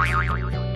Oi, oi, oi, oi, oi.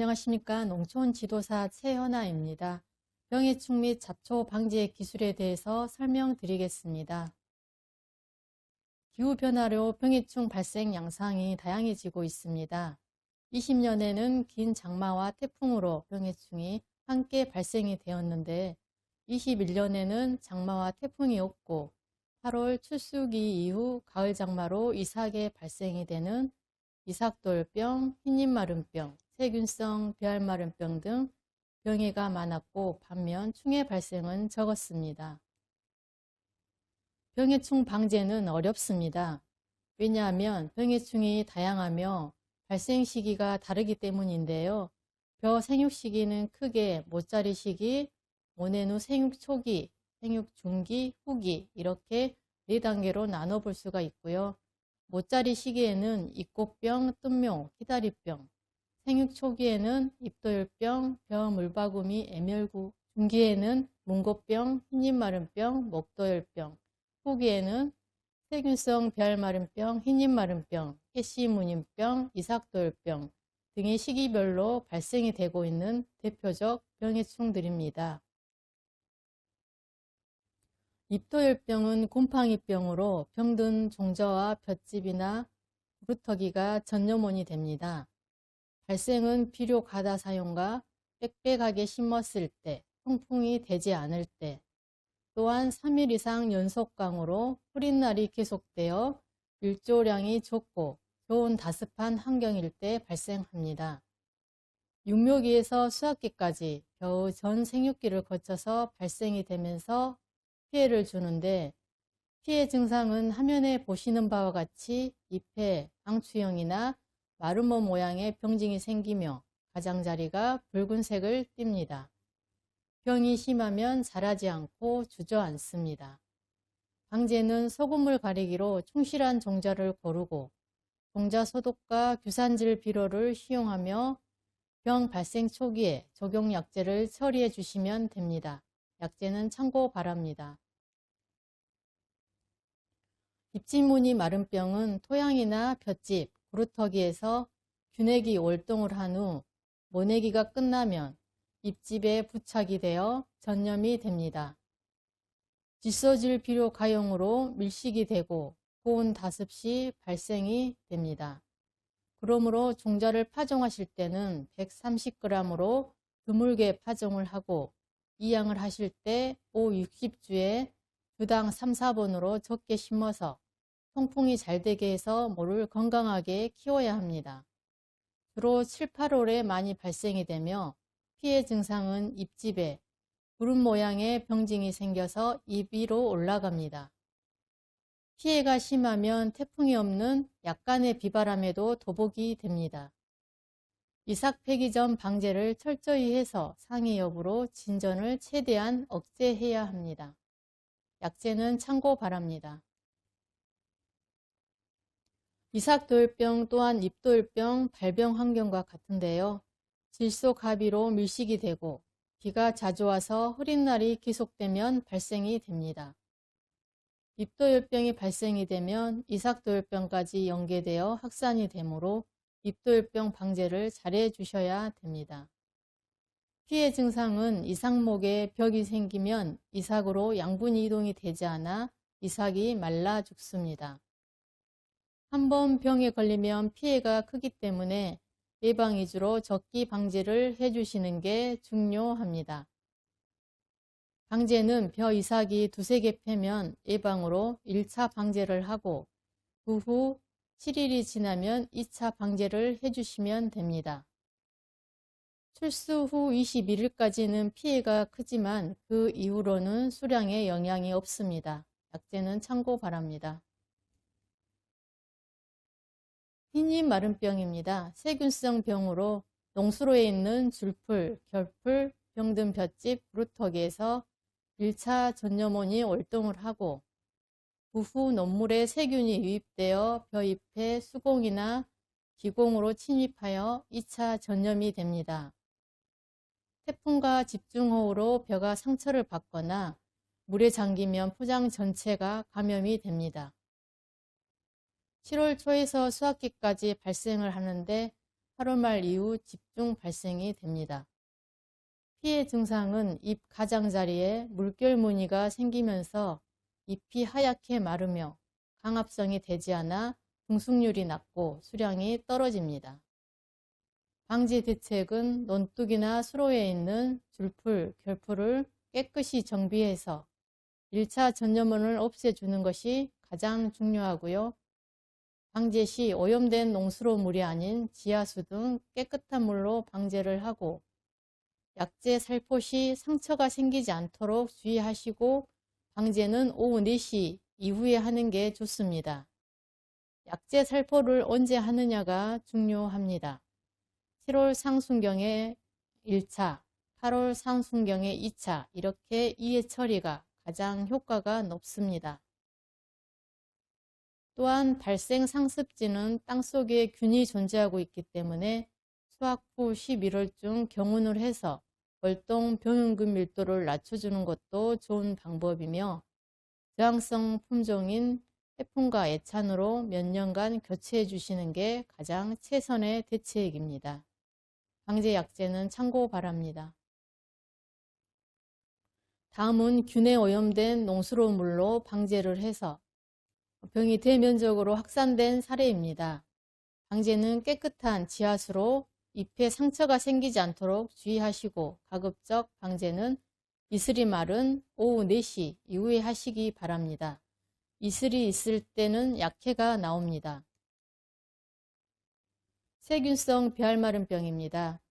안녕하십니까. 농촌 지도사 최현아입니다. 병해충 및 잡초 방지 기술에 대해서 설명드리겠습니다. 기후변화로 병해충 발생 양상이 다양해지고 있습니다. 20년에는 긴 장마와 태풍으로 병해충이 함께 발생이 되었는데 21년에는 장마와 태풍이 없고 8월 출수기 이후 가을 장마로 이삭에 발생이 되는 이삭돌병, 흰잎마름병, 세균성 배알마름병 등 병해가 많았고 반면 충해 발생은 적었습니다. 병해충 방제는 어렵습니다. 왜냐하면 병해충이 다양하며 발생 시기가 다르기 때문인데요. 벼 생육 시기는 크게 모짜리 시기, 모네누 생육 초기, 생육 중기, 후기 이렇게 네 단계로 나눠 볼 수가 있고요. 모짜리 시기에는 입꽃병, 뜬묘, 희다리병, 생육 초기에는 입도열병, 벼 물바구미, 애멸구, 중기에는 문고병, 흰잎마름병, 목도열병, 후기에는 세균성 벼알마름병, 흰잎마름병, 해시무늬병, 이삭도열병 등의 시기별로 발생이 되고 있는 대표적 병해충들입니다. 입도열병은 곰팡이병으로 병든 종자와 볏짚이나 구루터기가 전염원이 됩니다. 발생은 비료 가다 사용과 빽빽하게 심었을 때, 통풍이 되지 않을 때, 또한 3일 이상 연속 강으로 흐린 날이 계속되어 일조량이 적고 좋은 다습한 환경일 때 발생합니다. 육묘기에서 수학기까지 겨우 전 생육기를 거쳐서 발생이 되면서 피해를 주는데 피해 증상은 화면에 보시는 바와 같이 잎에 방추형이나 마름모 모양의 병증이 생기며 가장자리가 붉은색을 띱니다. 병이 심하면 자라지 않고 주저앉습니다. 방제는 소금물 가리기로 충실한 종자를 고르고 종자 소독과 규산질 비료를 시용하며 병 발생 초기에 적용 약제를 처리해 주시면 됩니다. 약제는 참고 바랍니다. 입진무늬 마른 병은 토양이나 볏짚, 구루터기에서 균핵이 월동을 한 후 모내기가 끝나면 잎집에 부착이 되어 전염이 됩니다. 질소질 비료 가용으로 밀식이 되고 고온 다습 시 발생이 됩니다. 그러므로 종자를 파종하실 때는 130g으로 드물게 파종을 하고 이양을 하실 때 5, 60주에 주당 3, 4번으로 적게 심어서 통풍이 잘 되게 해서 모를 건강하게 키워야 합니다. 주로 7, 8월에 많이 발생이 되며 피해 증상은 잎집에 구름 모양의 병증이 생겨서 잎 위로 올라갑니다. 피해가 심하면 태풍이 없는 약간의 비바람에도 도복이 됩니다. 이삭 폐기 전 방제를 철저히 해서 상해 여부로 진전을 최대한 억제해야 합니다. 약제는 참고 바랍니다. 이삭도열병 또한 잎도열병, 발병 환경과 같은데요. 질소가비로 밀식이 되고 비가 자주 와서 흐린 날이 계속되면 발생이 됩니다. 잎도열병이 발생이 되면 이삭도열병까지 연계되어 확산이 되므로 잎도열병 방제를 잘해 주셔야 됩니다. 피해 증상은 이삭목에 벽이 생기면 이삭으로 양분 이동이 되지 않아 이삭이 말라 죽습니다. 한 번 병에 걸리면 피해가 크기 때문에 예방 위주로 적기 방제를 해주시는 게 중요합니다. 방제는 벼 이삭이 두세 개 패면 예방으로 1차 방제를 하고 그 후 7일이 지나면 2차 방제를 해주시면 됩니다. 출수 후 21일까지는 피해가 크지만 그 이후로는 수량에 영향이 없습니다. 약재는 참고 바랍니다. 흰잎 마른병입니다. 세균성 병으로 농수로에 있는 줄풀, 결풀, 병든 볏짚, 부루터기에서 1차 전염원이 월동을 하고 부후 논물에 세균이 유입되어 벼잎에 수공이나 기공으로 침입하여 2차 전염이 됩니다. 태풍과 집중호우로 벼가 상처를 받거나 물에 잠기면 포장 전체가 감염이 됩니다. 7월 초에서 수학기까지 발생을 하는데 8월 말 이후 집중 발생이 됩니다. 피해 증상은 잎 가장자리에 물결 무늬가 생기면서 잎이 하얗게 마르며 강합성이 되지 않아 등숙률이 낮고 수량이 떨어집니다. 방지 대책은 논둑이나 수로에 있는 줄풀, 결풀을 깨끗이 정비해서 1차 전염원을 없애주는 것이 가장 중요하고요. 방제 시 오염된 농수로 물이 아닌 지하수 등 깨끗한 물로 방제를 하고 약재 살포 시 상처가 생기지 않도록 주의하시고 방제는 오후 4시 이후에 하는 게 좋습니다. 약재 살포를 언제 하느냐가 중요합니다. 7월 상순경에 1차, 8월 상순경에 2차 이렇게 이해 처리가 가장 효과가 높습니다. 또한 발생 상습지는 땅속에 균이 존재하고 있기 때문에 수확 후 11월중 경운을 해서 월동 병용균 밀도를 낮춰주는 것도 좋은 방법이며 저항성 품종인 해풍과 애찬으로 몇 년간 교체해 주시는 게 가장 최선의 대책입니다. 방제 약재는 참고 바랍니다. 다음은 균에 오염된 농수로 물로 방제를 해서 병이 대면적으로 확산된 사례입니다. 방제는 깨끗한 지하수로 잎에 상처가 생기지 않도록 주의하시고 가급적 방제는 이슬이 마른 오후 4시 이후에 하시기 바랍니다. 이슬이 있을 때는 약해가 나옵니다. 세균성 비알마름병입니다.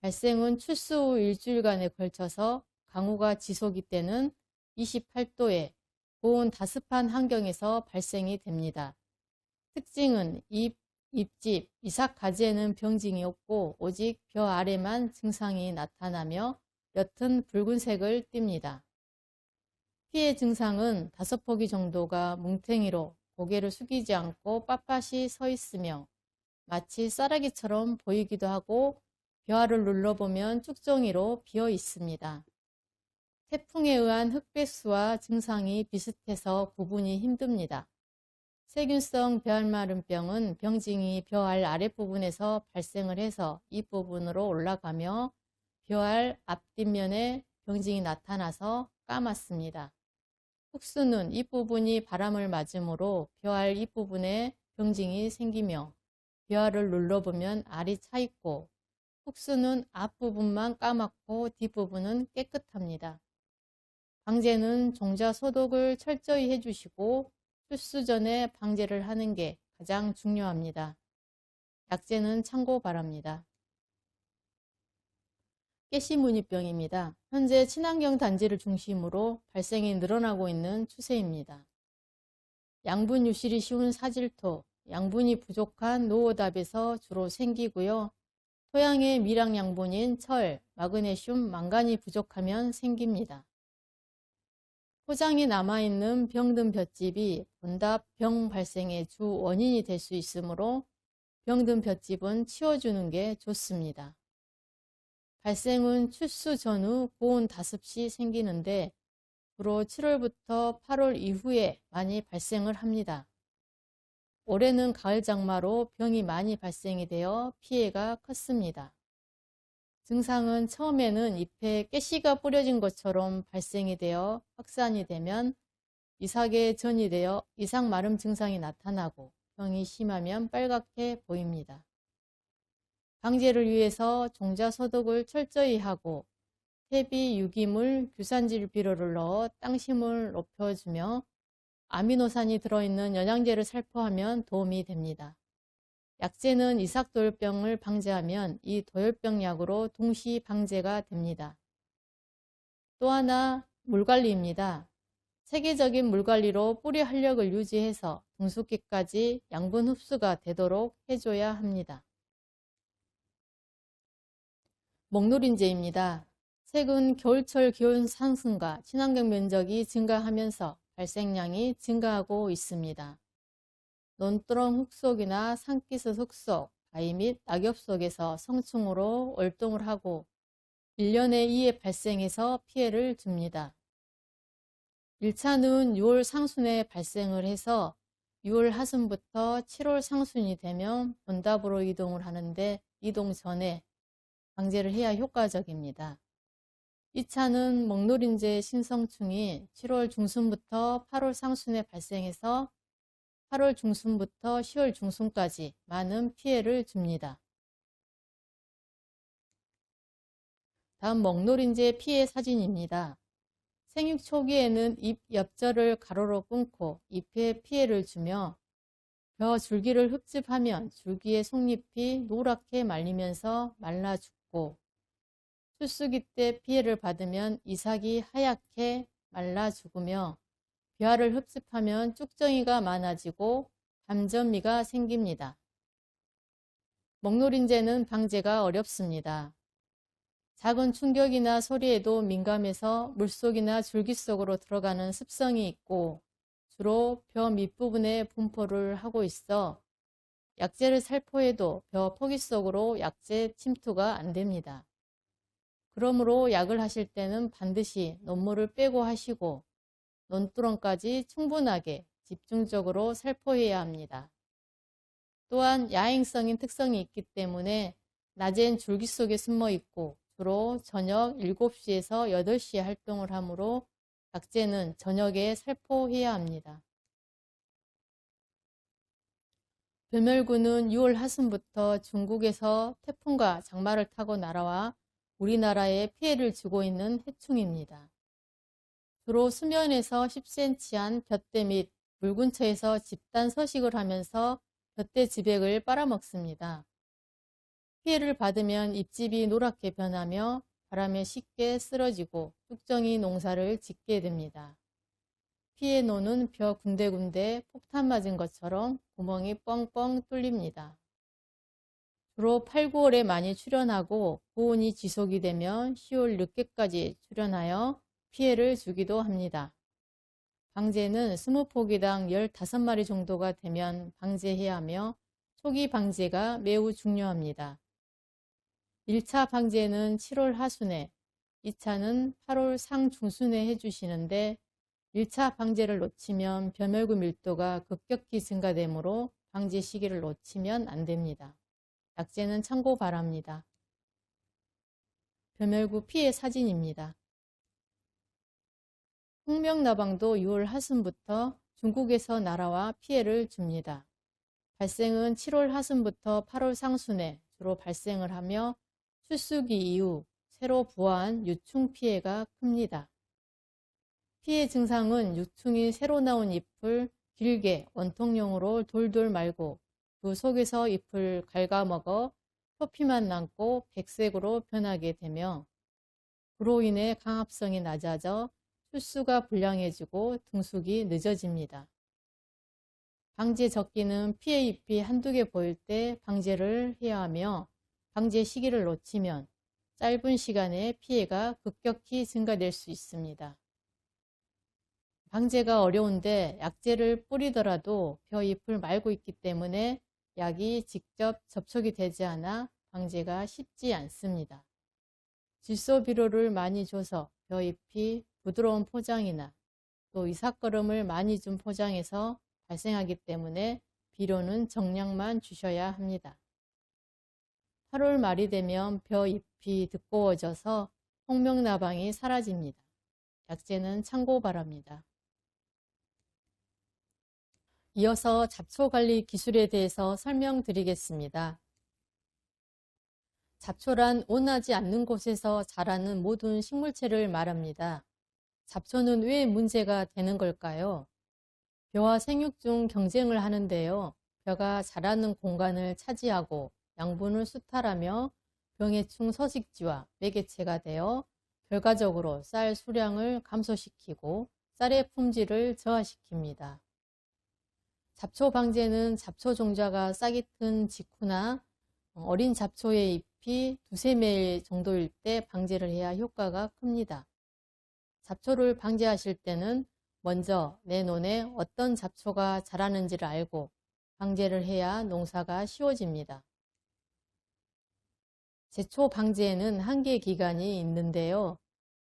발생은 출수 후 일주일간에 걸쳐서 강우가 지속이 때는 28도에 고온 다습한 환경에서 발생이 됩니다. 특징은 잎, 잎집, 이삭 가지에는 병증이 없고 오직 벼 아래만 증상이 나타나며 옅은 붉은색을 띱니다. 피해 증상은 다섯 포기 정도가 뭉탱이로 고개를 숙이지 않고 빳빳이 서 있으며 마치 쌀아기처럼 보이기도 하고 벼알을 눌러보면 쭉정이로 비어 있습니다. 태풍에 의한 흑배수와 증상이 비슷해서 구분이 힘듭니다. 세균성 벼알마름병은 병증이 벼알 아랫부분에서 발생을 해서 이 부분으로 올라가며 벼알 앞뒷면에 병증이 나타나서 까맣습니다. 흑수는 이 부분이 바람을 맞으므로 벼알 윗부분에 병증이 생기며 벼알을 눌러보면 알이 차 있고 흑수는 앞부분만 까맣고 뒷부분은 깨끗합니다. 방제는 종자 소독을 철저히 해주시고 출수 전에 방제를 하는 게 가장 중요합니다. 약제는 참고 바랍니다. 깨시무늬병입니다. 현재 친환경 단지를 중심으로 발생이 늘어나고 있는 추세입니다. 양분 유실이 쉬운 사질토, 양분이 부족한 노오답에서 주로 생기고요. 토양의 미량 양분인 철, 마그네슘, 망간이 부족하면 생깁니다. 포장이 남아있는 병든 볏짚이 본답 병 발생의 주 원인이 될 수 있으므로 병든 볏짚은 치워주는 게 좋습니다. 발생은 출수 전후 고온 다습시 생기는데 주로 7월부터 8월 이후에 많이 발생을 합니다. 올해는 가을 장마로 병이 많이 발생이 되어 피해가 컸습니다. 증상은 처음에는 잎에 깨씨가 뿌려진 것처럼 발생이 되어 확산이 되면 이삭에 전이 되어 이삭 마름 증상이 나타나고 병이 심하면 빨갛게 보입니다. 방제를 위해서 종자 소독을 철저히 하고 퇴비, 유기물, 규산질 비료를 넣어 땅심을 높여주며 아미노산이 들어있는 영양제를 살포하면 도움이 됩니다. 약재는 이삭도열병을 방제하면 이 도열병 약으로 동시 방제가 됩니다. 또 하나 물관리입니다. 체계적인 물관리로 뿌리 활력을 유지해서 등숙기까지 양분 흡수가 되도록 해줘야 합니다. 목노린제입니다. 최근 겨울철 기온 상승과 친환경 면적이 증가하면서 발생량이 증가하고 있습니다. 논두렁 흙속이나 산기슭 흙속, 바위 및 낙엽 속에서 성충으로 월동을 하고 1년에 2회 발생해서 피해를 줍니다. 1차는 6월 상순에 발생을 해서 6월 하순부터 7월 상순이 되면 본답으로 이동을 하는데 이동 전에 방제를 해야 효과적입니다. 2차는 먹노린제 신성충이 7월 중순부터 8월 상순에 발생해서 8월 중순부터 10월 중순까지 많은 피해를 줍니다. 다음 먹노린제 피해 사진입니다. 생육 초기에는 잎 옆절을 가로로 끊고 잎에 피해를 주며 벼 줄기를 흡집하면 줄기의 속잎이 노랗게 말리면서 말라 죽고 출수기 때 피해를 받으면 이삭이 하얗게 말라 죽으며 벼알을 흡집하면 쭉정이가 많아지고 담전미가 생깁니다. 먹노린제는 방제가 어렵습니다. 작은 충격이나 소리에도 민감해서 물속이나 줄기 속으로 들어가는 습성이 있고 주로 벼 밑부분에 분포를 하고 있어 약재를 살포해도 벼 포기 속으로 약재 침투가 안 됩니다. 그러므로 약을 하실 때는 반드시 논물을 빼고 하시고 논두렁까지 충분하게 집중적으로 살포해야 합니다. 또한 야행성인 특성이 있기 때문에 낮엔 줄기 속에 숨어 있고 주로 저녁 7시에서 8시에 활동을 하므로 약재는 저녁에 살포해야 합니다. 뱀멸구는 6월 하순부터 중국에서 태풍과 장마를 타고 날아와 우리나라에 피해를 주고 있는 해충입니다. 주로 수면에서 10cm한 볕대 및 물 근처에서 집단 서식을 하면서 볕대 지백을 빨아먹습니다. 피해를 받으면 잎집이 노랗게 변하며 바람에 쉽게 쓰러지고 뚝정이 농사를 짓게 됩니다. 피해 노는 벼 군데군데 폭탄 맞은 것처럼 구멍이 뻥뻥 뚫립니다. 주로 8, 9월에 많이 출현하고 고온이 지속이 되면 10월 늦게까지 출현하여 피해를 주기도 합니다. 방제는 20포기당 15마리 정도가 되면 방제해야 하며 초기 방제가 매우 중요합니다. 1차 방제는 7월 하순에, 2차는 8월 상중순에 해주시는데 1차 방제를 놓치면 벼멸구 밀도가 급격히 증가되므로 방제 시기를 놓치면 안 됩니다. 약재는 참고 바랍니다. 벼멸구 피해 사진입니다. 홍명나방도 6월 하순부터 중국에서 날아와 피해를 줍니다. 발생은 7월 하순부터 8월 상순에 주로 발생을 하며 출수기 이후 새로 부화한 유충 피해가 큽니다. 피해 증상은 유충이 새로 나온 잎을 길게 원통용으로 돌돌 말고 그 속에서 잎을 갉아먹어 표피만 남고 백색으로 변하게 되며 그로 인해 강합성이 낮아져 출수가 불량해지고 등숙이 늦어집니다. 방제 적기는 피해 잎이 한두 개 보일 때 방제를 해야 하며 방제 시기를 놓치면 짧은 시간에 피해가 급격히 증가될 수 있습니다. 방제가 어려운데 약재를 뿌리더라도 벼 잎을 말고 있기 때문에 약이 직접 접촉이 되지 않아 방제가 쉽지 않습니다. 질소 비료를 많이 줘서 벼 잎이 부드러운 포장이나 또 이삭거름을 많이 준 포장에서 발생하기 때문에 비료는 정량만 주셔야 합니다. 8월 말이 되면 벼 잎이 두꺼워져서 홍명나방이 사라집니다. 약재는 참고 바랍니다. 이어서 잡초 관리 기술에 대해서 설명드리겠습니다. 잡초란 온하지 않는 곳에서 자라는 모든 식물체를 말합니다. 잡초는 왜 문제가 되는 걸까요? 벼와 생육 중 경쟁을 하는데요. 벼가 자라는 공간을 차지하고 양분을 수탈하며 병해충 서식지와 매개체가 되어 결과적으로 쌀 수량을 감소시키고 쌀의 품질을 저하시킵니다. 잡초 방제는 잡초 종자가 싹이 튼 직후나 어린 잡초의 잎이 두세 매일 정도일 때 방제를 해야 효과가 큽니다. 잡초를 방제하실 때는 먼저 내 논에 어떤 잡초가 자라는지를 알고 방제를 해야 농사가 쉬워집니다. 제초 방제에는 한계 기간이 있는데요.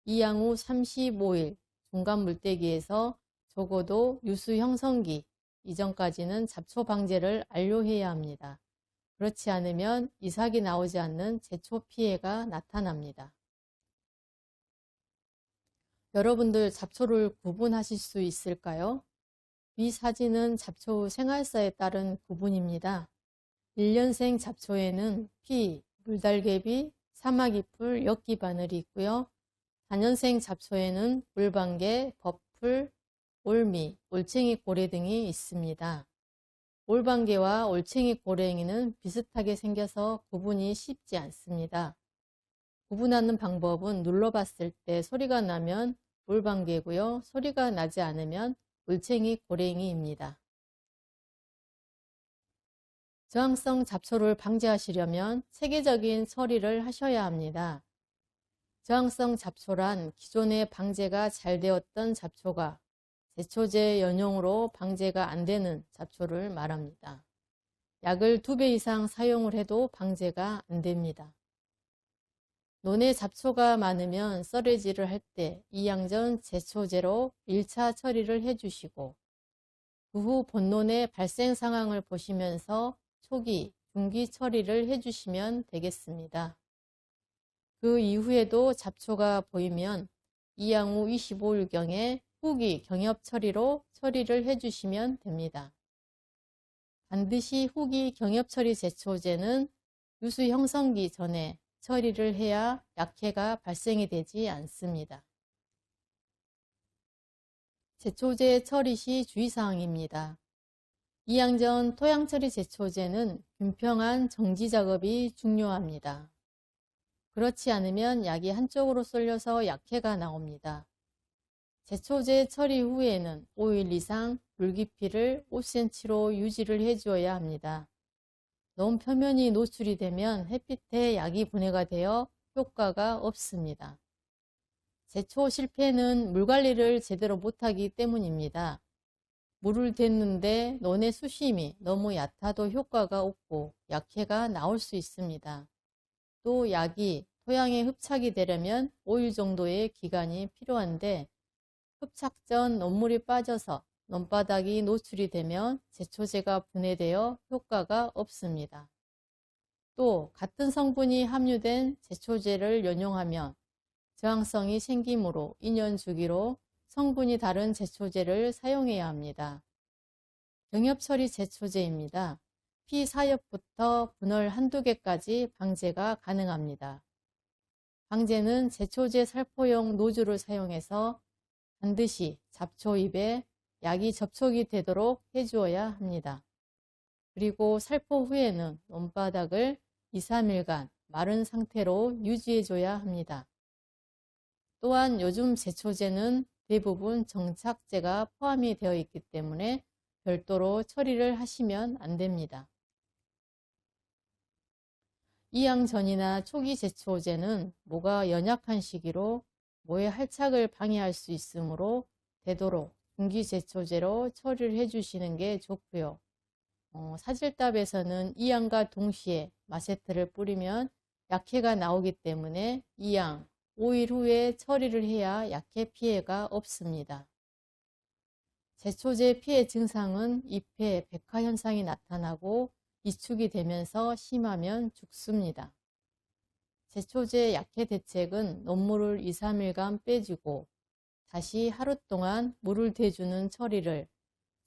이양 후 35일 중간 물때기에서 적어도 유수 형성기 이전까지는 잡초 방제를 완료해야 합니다. 그렇지 않으면 이삭이 나오지 않는 제초 피해가 나타납니다. 여러분들 잡초를 구분하실 수 있을까요? 위 사진은 잡초 생활사에 따른 구분입니다. 1년생 잡초에는 피, 물달개비, 사마귀풀, 엽기바늘이 있고요. 4년생 잡초에는 물방개, 버풀, 올미, 올챙이 고래 등이 있습니다. 올방개와 올챙이 고래행이는 비슷하게 생겨서 구분이 쉽지 않습니다. 구분하는 방법은 눌러봤을 때 소리가 나면 올방개고요. 소리가 나지 않으면 올챙이 고래행이입니다. 저항성 잡초를 방지하시려면 체계적인 처리를 하셔야 합니다. 저항성 잡초란 기존에 방제가 잘 되었던 잡초가 제초제 연용으로 방제가 안 되는 잡초를 말합니다. 약을 두배 이상 사용을 해도 방제가 안 됩니다. 논에 잡초가 많으면 썰매질을 할 때 이양전 제초제로 1차 처리를 해주시고 그 후 본론의 발생 상황을 보시면서 초기, 중기 처리를 해주시면 되겠습니다. 그 이후에도 잡초가 보이면 이양 후 25일경에 후기 경협 처리로 처리를 해주시면 됩니다. 반드시 후기 경협 처리 제초제는 유수 형성기 전에 처리를 해야 약해가 발생이 되지 않습니다. 제초제 처리 시 주의사항입니다. 이양전 토양처리 제초제는 균평한 정지 작업이 중요합니다. 그렇지 않으면 약이 한쪽으로 쏠려서 약해가 나옵니다. 제초제 처리 후에는 5일 이상 물 깊이를 5cm로 유지를 해주어야 합니다. 논 표면이 노출이 되면 햇빛에 약이 분해가 되어 효과가 없습니다. 제초 실패는 물 관리를 제대로 못하기 때문입니다. 물을 댔는데 논의 수심이 너무 얕아도 효과가 없고 약해가 나올 수 있습니다. 또 약이 토양에 흡착이 되려면 5일 정도의 기간이 필요한데 흡착 전 논물이 빠져서 논바닥이 노출이 되면 제초제가 분해되어 효과가 없습니다. 또 같은 성분이 함유된 제초제를 연용하면 저항성이 생기므로 2년 주기로 성분이 다른 제초제를 사용해야 합니다. 경협처리 제초제입니다. P4엽부터 분월 한두 개까지 방제가 가능합니다. 방제는 제초제 살포용 노즐을 사용해서 반드시 잡초입에 약이 접촉이 되도록 해주어야 합니다. 그리고 살포 후에는 논바닥을 2, 3일간 마른 상태로 유지해줘야 합니다. 또한 요즘 제초제는 대부분 정착제가 포함이 되어 있기 때문에 별도로 처리를 하시면 안 됩니다. 이양 전이나 초기 제초제는 모가 연약한 시기로 모의 할착을 방해할 수 있으므로 되도록 분기제초제로 처리를 해주시는 게 좋고요. 어, 사질답에서는 이양과 동시에 마세트를 뿌리면 약해가 나오기 때문에 이양 5일 후에 처리를 해야 약해 피해가 없습니다. 제초제 피해 증상은 잎에 백화 현상이 나타나고 이축이 되면서 심하면 죽습니다. 제초제 약해 대책은 논물을 2, 3일간 빼주고 다시 하루 동안 물을 대주는 처리를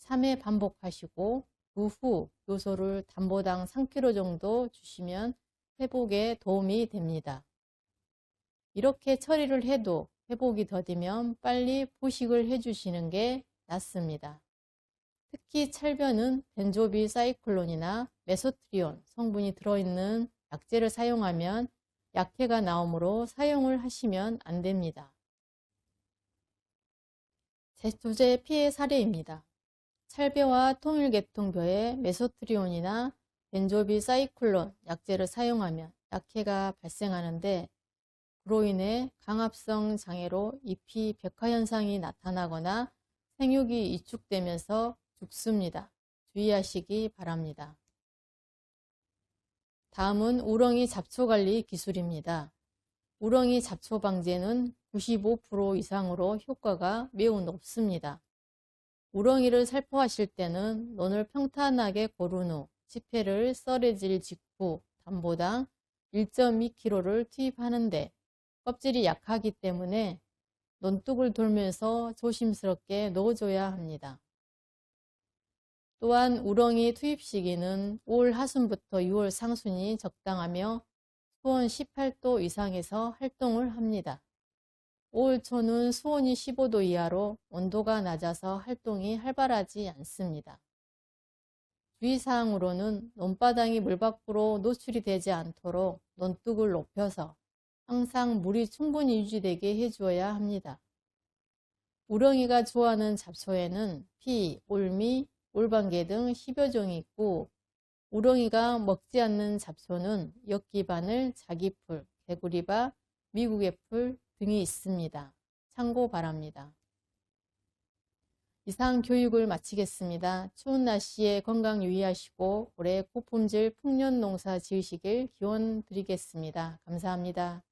3회 반복하시고 그후 요소를 담보당 3kg 정도 주시면 회복에 도움이 됩니다. 이렇게 처리를 해도 회복이 더디면 빨리 포식을 해주시는 게 낫습니다. 특히 찰변은 벤조비 사이클론이나 메소트리온 성분이 들어있는 약재를 사용하면 약해가 나오므로 사용을 하시면 안 됩니다. 제초제 피해 사례입니다. 찰배와 통일계통벼에 메소트리온이나 벤조비 사이클론 약제를 사용하면 약해가 발생하는데 그로 인해 강압성 장애로 잎이 백화 현상이 나타나거나 생육이 이축되면서 죽습니다. 주의하시기 바랍니다. 다음은 우렁이 잡초 관리 기술입니다. 우렁이 잡초 방제는 95% 이상으로 효과가 매우 높습니다. 우렁이를 살포하실 때는 논을 평탄하게 고른 후 지폐를 썰어질 직후 담보당 1.2kg를 투입하는데 껍질이 약하기 때문에 논둑을 돌면서 조심스럽게 넣어줘야 합니다. 또한 우렁이 투입 시기는 5월 하순부터 6월 상순이 적당하며 수온 18도 이상에서 활동을 합니다. 5월 초는 수온이 15도 이하로 온도가 낮아서 활동이 활발하지 않습니다. 주의사항으로는 논바닥이 물 밖으로 노출이 되지 않도록 논둑을 높여서 항상 물이 충분히 유지되게 해주어야 합니다. 우렁이가 좋아하는 잡초에는 피, 올미, 올방개 등 10여 종이 있고 우렁이가 먹지 않는 잡초는 엽기바늘, 자기풀, 개구리바, 미국의 풀 등이 있습니다. 참고 바랍니다. 이상 교육을 마치겠습니다. 추운 날씨에 건강 유의하시고 올해 고품질 풍년 농사 지으시길 기원 드리겠습니다. 감사합니다.